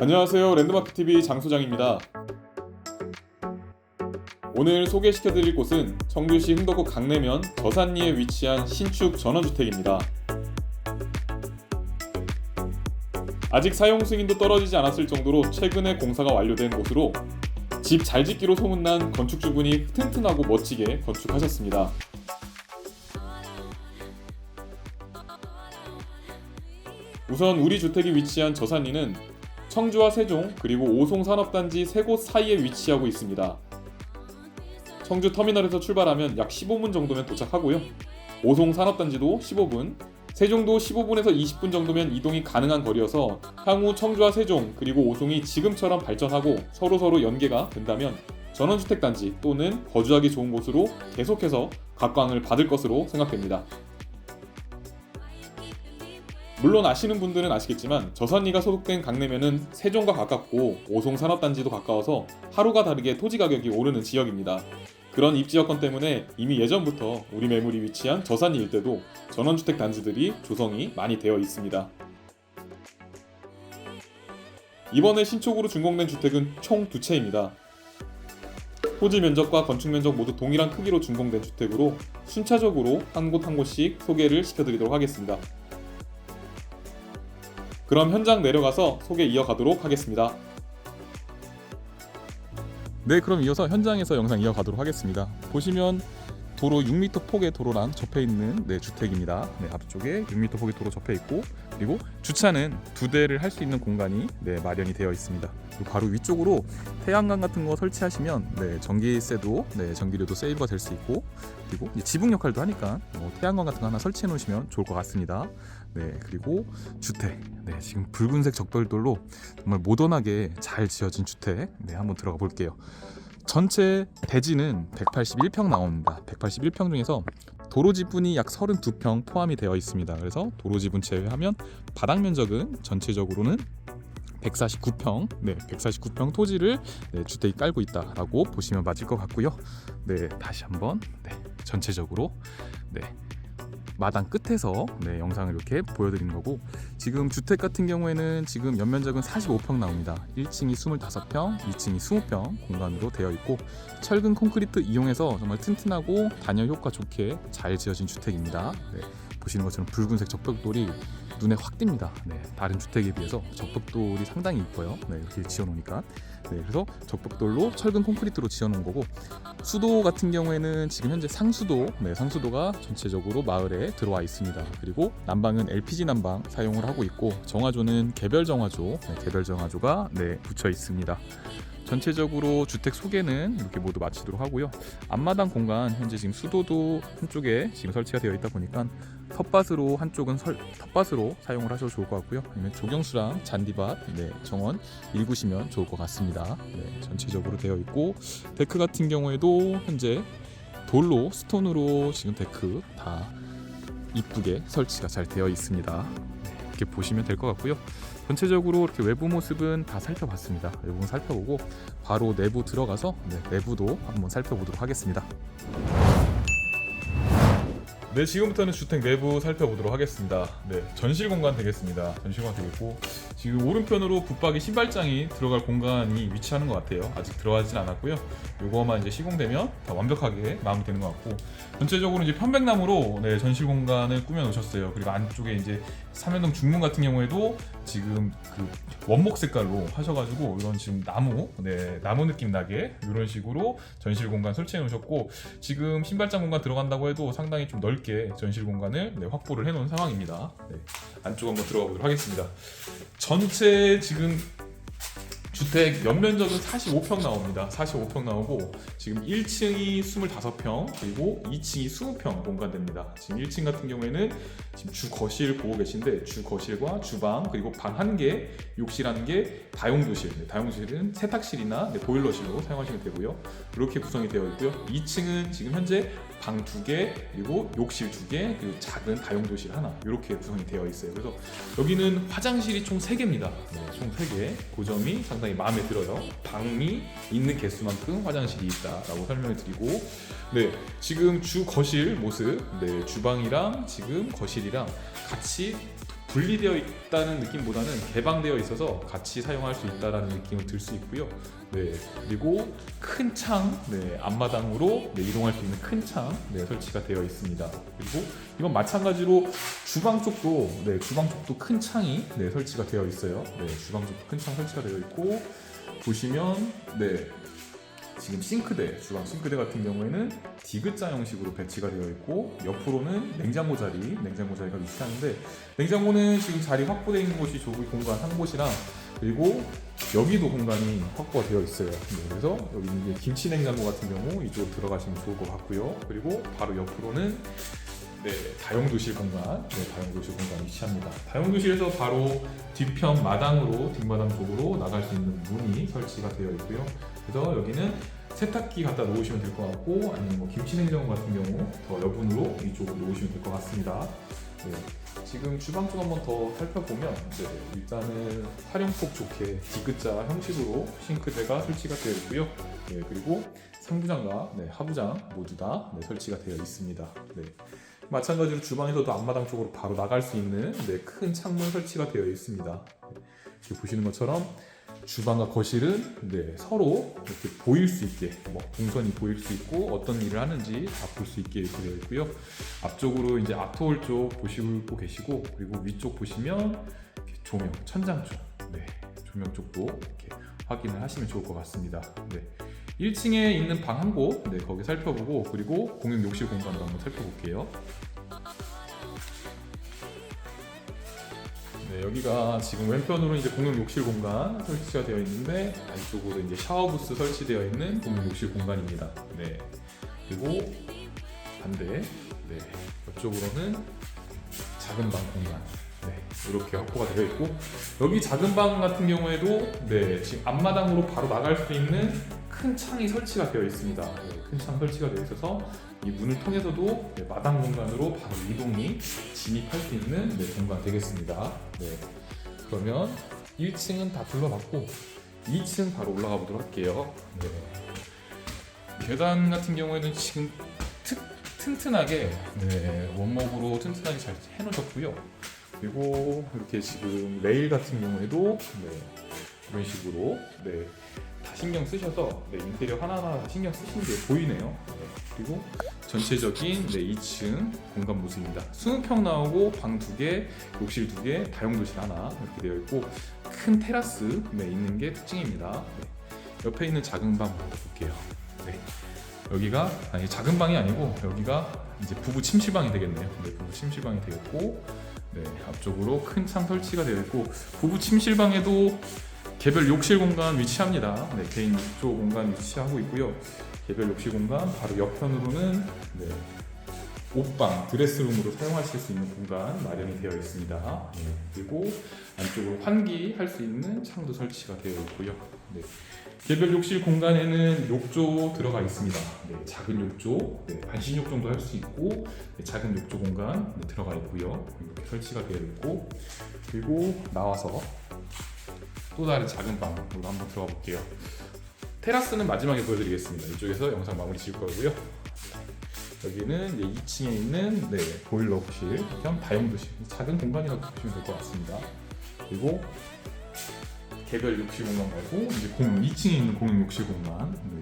안녕하세요. 랜드마크TV 장소장입니다. 오늘 소개시켜드릴 곳은 청주시 흥덕구 강내면 저산리에 위치한 신축 전원주택입니다. 아직 사용 승인도 떨어지지 않았을 정도로 최근에 공사가 완료된 곳으로 집 잘 짓기로 소문난 건축주분이 튼튼하고 멋지게 건축하셨습니다. 우선 우리 주택이 위치한 저산리는 청주와 세종 그리고 오송 산업단지 세 곳 사이에 위치하고 있습니다. 청주 터미널에서 출발하면 약 15분 정도면 도착하고요. 오송 산업단지도 15분, 세종도 15분에서 20분 정도면 이동이 가능한 거리여서 향후 청주와 세종 그리고 오송이 지금처럼 발전하고 서로 서로 연계가 된다면 전원주택 단지 또는 거주하기 좋은 곳으로 계속해서 각광을 받을 것으로 생각됩니다. 물론 아시는 분들은 아시겠지만 저산리가 소속된 강내면은 세종과 가깝고 오송 산업단지도 가까워서 하루가 다르게 토지 가격이 오르는 지역입니다. 그런 입지 여건 때문에 이미 예전부터 우리 매물이 위치한 저산리 일대도 전원주택 단지들이 조성이 많이 되어 있습니다. 이번에 신축으로 준공된 주택은 총 두 채입니다. 토지 면적과 건축 면적 모두 동일한 크기로 준공된 주택으로 순차적으로 한 곳 한 곳씩 소개를 시켜드리도록 하겠습니다. 그럼 현장 내려가서 소개 이어가도록 하겠습니다. 네, 그럼 이어서 현장에서 영상 이어가도록 하겠습니다. 보시면 도로 6m 폭의 도로랑 접해 있는 네, 주택입니다. 네, 앞쪽에 6m 폭의 도로 접해 있고 그리고 주차는 두 대를 할 수 있는 공간이 네, 마련이 되어 있습니다. 바로 위쪽으로 태양광 같은 거 설치하시면 네, 전기세도 네, 전기료도 세이브가 될 수 있고 그리고 지붕 역할도 하니까 뭐 태양광 같은 거 하나 설치해 놓으시면 좋을 것 같습니다. 네, 그리고 주택. 네, 지금 붉은색 적돌돌로 정말 모던하게 잘 지어진 주택. 네, 한번 들어가 볼게요. 전체 대지는 181평 나옵니다. 181평 중에서 도로 지분이 약 32평 포함이 되어 있습니다. 그래서 도로 지분 제외하면 바닥 면적은 전체적으로는 149평, 네, 149평 토지를 네, 주택이 깔고 있다라고 보시면 맞을 것 같고요. 네, 다시 한번 네, 전체적으로 네, 마당 끝에서 네, 영상을 이렇게 보여드리는 거고 지금 주택 같은 경우에는 지금 연면적은 45평 나옵니다. 1층이 25평, 2층이 20평 공간으로 되어 있고 철근 콘크리트 이용해서 정말 튼튼하고 단열 효과 좋게 잘 지어진 주택입니다. 네, 보시는 것처럼 붉은색 적벽돌이 눈에 확 띕니다. 네, 다른 주택에 비해서 적벽돌이 상당히 이뻐요. 네, 이렇게 지어놓으니까. 네, 그래서 적벽돌로 철근 콘크리트로 지어놓은 거고 수도 같은 경우에는 지금 현재 상수도, 네, 상수도가 전체적으로 마을에 들어와 있습니다. 그리고 난방은 LPG 난방 사용을 하고 있고 정화조는 개별 정화조, 네, 개별 정화조가 네, 붙여 있습니다. 전체적으로 주택 소개는 이렇게 모두 마치도록 하고요. 앞마당 공간 현재 지금 수도도 한쪽에 지금 설치가 되어 있다 보니까 텃밭으로 한쪽은 설, 텃밭으로 사용을 하셔도 좋을 것 같고요. 아니면 조경수랑 잔디밭 네, 정원 일구시면 좋을 것 같습니다. 네, 전체적으로 되어 있고 데크 같은 경우에도 현재 돌로 스톤으로 지금 데크 다 이쁘게 설치가 잘 되어 있습니다. 네, 이렇게 보시면 될 것 같고요. 전체적으로 이렇게 외부 모습은 다 살펴봤습니다. 외부는 살펴보고 바로 내부 들어가서 네, 내부도 한번 살펴보도록 하겠습니다. 네, 지금부터는 주택 내부 살펴보도록 하겠습니다. 네, 전실 공간 되겠습니다. 전실 공간 되겠고 지금 오른편으로 붙박이 신발장이 들어갈 공간이 위치하는 것 같아요. 아직 들어가진 않았고요. 요거만 이제 시공되면 다 완벽하게 마무리되는 것 같고 전체적으로 이제 편백나무로 네, 전실 공간을 꾸며 놓으셨어요. 그리고 안쪽에 이제 삼연동 중문 같은 경우에도 지금 그 원목 색깔로 하셔가지고 이런 지금 나무, 네 나무 느낌 나게 이런 식으로 전실 공간 설치해 놓으셨고 지금 신발장 공간 들어간다고 해도 상당히 좀 넓게 전실 공간을 네, 확보를 해놓은 상황입니다. 네, 안쪽 한번 들어가 보도록 하겠습니다. 전체 지금 주택 연면적은 45평 나옵니다. 45평 나오고 지금 1층이 25평 그리고 2층이 20평 공간됩니다. 지금 1층 같은 경우에는 지금 주 거실 보고 계신데 주 거실과 주방 그리고 방 한 개, 욕실 한 개, 다용도실. 네, 다용도실은 세탁실이나 네, 보일러실로 사용하시면 되고요. 이렇게 구성이 되어 있고요. 2층은 지금 현재 방 두 개, 그리고 욕실 두 개, 그리고 작은 다용도실 하나 이렇게 구성이 되어 있어요. 그래서 여기는 화장실이 총 3개입니다. 네, 총 3개. 그 점이 상당히 마음에 들어요. 방이 있는 개수만큼 화장실이 있다라고 설명을 드리고 네, 지금 주 거실 모습, 네, 주방이랑 지금 거실이랑 같이 분리되어 있다는 느낌보다는 개방되어 있어서 같이 사용할 수 있다라는 느낌을 들 수 있고요. 네 그리고 큰 창, 네 앞마당으로 네, 이동할 수 있는 큰 창, 네 설치가 되어 있습니다. 그리고 이건 마찬가지로 주방 쪽도 네 주방 쪽도 큰 창이 네 설치가 되어 있어요. 네 주방 쪽도 큰 창 설치가 되어 있고 보시면 네 지금 싱크대 주방 싱크대 같은 경우에는 디귿자 형식으로 배치가 되어 있고 옆으로는 냉장고 자리 냉장고 자리가 위치하는데 냉장고는 지금 자리 확보되어 있는 곳이 저기 공간 한 곳이랑 그리고 여기도 공간이 확보가 되어 있어요. 네, 그래서 여기 이제 김치 냉장고 같은 경우 이쪽으로 들어가시면 좋을 것 같고요. 그리고 바로 옆으로는 네, 다용도실 공간, 네, 다용도실 공간 위치합니다. 다용도실에서 바로 뒤편 마당으로 뒷마당 쪽으로 나갈 수 있는 문이 설치가 되어 있고요. 그래서 여기는 세탁기 갖다 놓으시면 될 것 같고 아니면 뭐 김치냉장고 같은 경우 더 여분으로 이쪽으로 놓으시면 될 것 같습니다. 네, 지금 주방 쪽 한번 더 살펴보면 네, 일단은 활용폭 좋게 디귿자 형식으로 싱크대가 설치가 되어 있고요. 네, 그리고 상부장과 네, 하부장 모두 다 네, 설치가 되어 있습니다. 네. 마찬가지로 주방에서도 앞마당 쪽으로 바로 나갈 수 있는 네, 큰 창문 설치가 되어 있습니다. 네, 이렇게 보시는 것처럼 주방과 거실은 네, 서로 이렇게 보일 수 있게 뭐 동선이 보일 수 있고 어떤 일을 하는지 다 볼 수 있게 되어 있고요. 앞쪽으로 이제 아트홀 쪽 보시고 계시고 그리고 위쪽 보시면 조명 천장 쪽 네, 조명 쪽도 이렇게 확인을 하시면 좋을 것 같습니다. 네. 1층에 있는 방 한 곳, 네, 거기 살펴보고 그리고 공용 욕실 공간도 한번 살펴볼게요. 여기가 지금 왼편으로 이제 공용 욕실 공간 설치가 되어 있는데 안쪽으로 이제 샤워 부스 설치되어 있는 공용 욕실 공간입니다. 네. 그리고 반대, 네, 옆쪽으로는 작은 방 공간. 네, 이렇게 확보가 되어 있고 여기 작은 방 같은 경우에도 네, 지금 앞마당으로 바로 나갈 수 있는 큰 창이 설치가 되어 있습니다. 네, 큰창 설치가 되어 있어서 이 문을 통해서도 네, 마당 공간으로 바로 이동이 진입할 수 있는 네, 공간 되겠습니다. 네, 그러면 1층은 다 둘러봤고 2층 바로 올라가 보도록 할게요. 네. 계단 같은 경우에는 지금 트, 튼튼하게 네, 원목으로 튼튼하게 잘 해놓으셨고요. 그리고 이렇게 지금 레일 같은 경우에도 네, 이런 식으로 네, 다 신경 쓰셔서 네, 인테리어 하나하나 다 신경 쓰신 게 보이네요. 네, 그리고 전체적인 네, 2층 공간 모습입니다. 20평 나오고 방두 개, 욕실 두 개, 다용도실 하나 이렇게 되어 있고 큰 테라스 네, 있는 게 특징입니다. 네, 옆에 있는 작은 방 볼게요. 네. 여기가 아니 작은 방이 아니고 여기가 이제 부부 침실방이 되겠네요. 네, 부부 침실방이 되겠고 네, 앞쪽으로 큰 창 설치가 되어 있고 부부 침실방에도 개별 욕실 공간 위치합니다. 네, 개인 욕조 공간 위치하고 있고요. 개별 욕실 공간 바로 옆편으로는 네, 옷방, 드레스룸으로 사용하실 수 있는 공간 마련이 되어 있습니다. 네, 그리고 안쪽으로 환기할 수 있는 창도 설치가 되어 있고요. 네, 개별 욕실 공간에는 욕조 들어가 있습니다. 네, 작은 욕조, 네, 반신욕 정도 할 수 있고 네, 작은 욕조 공간 네, 들어가 있고요. 이렇게 설치가 되어 있고 그리고 나와서 또 다른 작은 방으로 한번 들어가 볼게요. 테라스는 마지막에 보여드리겠습니다. 이쪽에서 영상 마무리 지을 거고요. 여기는 이제 2층에 있는 네, 보일러실 겸 다용도실 작은 공간이라고 보시면 될 것 같습니다. 그리고 개별 욕실 공간 말고 이제 공용 2층에 있는 공용 욕실 공간.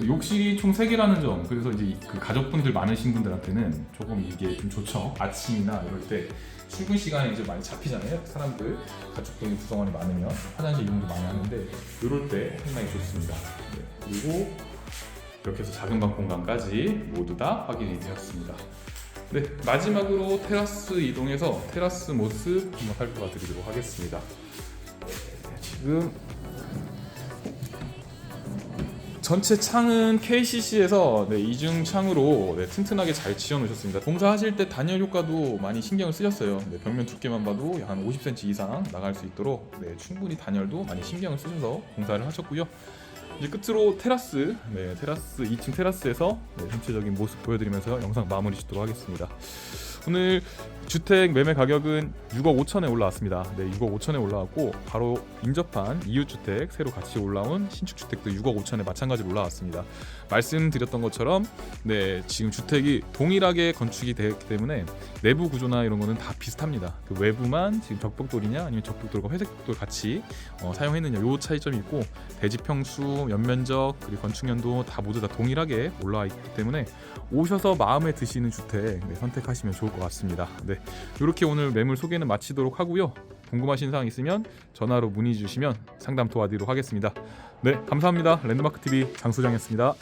네. 욕실이 총 3개라는 점. 그래서 이제 그 가족분들 많으신 분들한테는 조금 이게 좀 좋죠. 아침이나 이럴 때 출근 시간에 이제 많이 잡히잖아요. 사람들 가족분이 구성원이 많으면 화장실 이용도 많이 하는데 이럴 때 상당히 좋습니다. 네. 그리고 이렇게 해서 작은 방 공간까지 모두 다 확인이 되었습니다. 네, 마지막으로 테라스 이동해서 테라스 모습 한번 살펴봐 드리도록 하겠습니다. 지금 전체 창은 KCC에서 네, 이중 창으로 네, 튼튼하게 잘 지어 놓으셨습니다. 공사하실 때 단열 효과도 많이 신경을 쓰셨어요. 네, 벽면 두께만 봐도 한 50cm 이상 나갈 수 있도록 네, 충분히 단열도 많이 신경을 쓰셔서 공사를 하셨고요. 이제 끝으로 테라스, 네, 테라스 2층 테라스에서 네, 전체적인 모습 보여드리면서 영상 마무리 짓도록 하겠습니다. 오늘 주택 매매 가격은 6억 5천에 올라왔습니다. 네, 6억 5천에 올라왔고 바로 인접한 이웃 주택 새로 같이 올라온 신축 주택도 6억 5천에 마찬가지로 올라왔습니다. 말씀드렸던 것처럼 네, 지금 주택이 동일하게 건축이 되기 때문에 내부 구조나 이런 거는 다 비슷합니다. 그 외부만 지금 적벽돌이냐 아니면 적벽돌과 회색벽돌 같이 어, 사용했느냐 요 차이점이 있고 대지 평수, 연면적 그리고 건축 연도 다 모두 다 동일하게 올라와 있기 때문에 오셔서 마음에 드시는 주택 네, 선택하시면 좋을 것 같습니다. 네, 이렇게 오늘 매물 소개는 마치도록 하고요. 궁금하신 사항 있으면 전화로 문의 주시면 상담 도와드리도록 하겠습니다. 네, 감사합니다. 랜드마크 TV 장소장이었습니다.